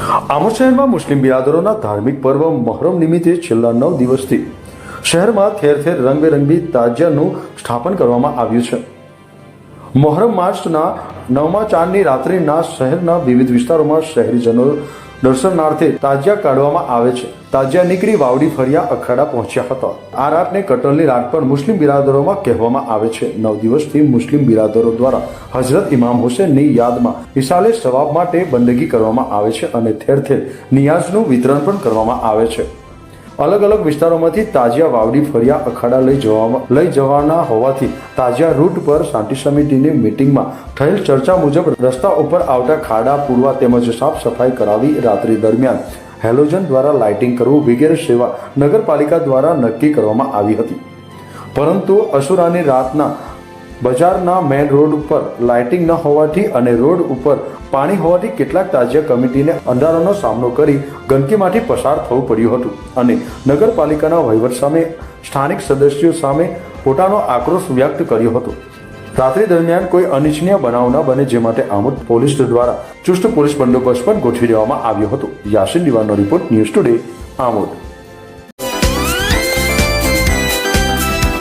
આમોદ શહેરમાં મુસ્લિમ બિરાદરોના ધાર્મિક પર્વ મહરમ નિમિત્તે છેલ્લા નવ દિવસથી શહેરમાં ઠેર ઠેર રંગબેરંગી તાજિયાનું સ્થાપન કરવામાં આવ્યું છે. મોહરમ માર્ચના નવમા ચાંદની રાત્રિના શહેરના વિવિધ વિસ્તારોમાં શહેરીજનો દર્શનાર્થે તાજિયા કાઢવામાં આવે છે. તાજિયા નીકળી વાવડી ફર્યા અખાડા પહોંચ્યા હતા. આ રાતને કટલની રાત પણ મુસ્લિમ બિરાદરોમાં કહેવામાં આવે છે. નવ દિવસથી મુસ્લિમ બિરાદરો દ્વારા હઝરત ઇમામ હુસેનની યાદમાં ઇશાલે સવાબ માટે બંદગી કરવામાં આવે છે અને ઠેર ઠેર નિયાઝનું વિતરણ પણ કરવામાં આવે છે. અલગ અલગ વિસ્તારોમાંથી તાજિયા વાવડી ફરિયા અખાડા લઈ જવામાં લઈ જવાના હોવાથી તાજિયા રૂટ પર શાંતિ સમિતિની મિટિંગમાં થયેલ ચર્ચા મુજબ રસ્તા ઉપર આવતા ખાડા, પૂરવા તેમજ સાફ સફાઈ કરાવી રાત્રિ દરમિયાન હેલોજન દ્વારા લાઇટિંગ કરવું વગેરે સેવા નગરપાલિકા દ્વારા નક્કી કરવામાં આવી હતી. પરંતુ અસુરાની રાતના બજારના મેઇન રોડ ઉપર લાઇટિંગ ન હોવાથી અને રોડ ઉપર પાણી હોવાથી કેટલાક તાજિયા કમિટીને અંધારાનો સામનો કરી ગંદકીમાંથી પસાર થવું પડ્યું હતું અને નગરપાલિકાના વહીવટ સામે સ્થાનિક સદસ્યો સામે પોતાનો આક્રોશ વ્યક્ત કર્યો હતો. રાત્રિ દરમિયાન કોઈ અનિચ્છનીય બનાવ ન બને જે માટે આમોદ પોલીસ દ્વારા ચુસ્ત પોલીસ બંદોબસ્ત પણ ગોઠવી દેવામાં આવ્યો હતો. યાસીન દિવાનો રિપોર્ટ ન્યૂઝ ટુડે, આમોદ.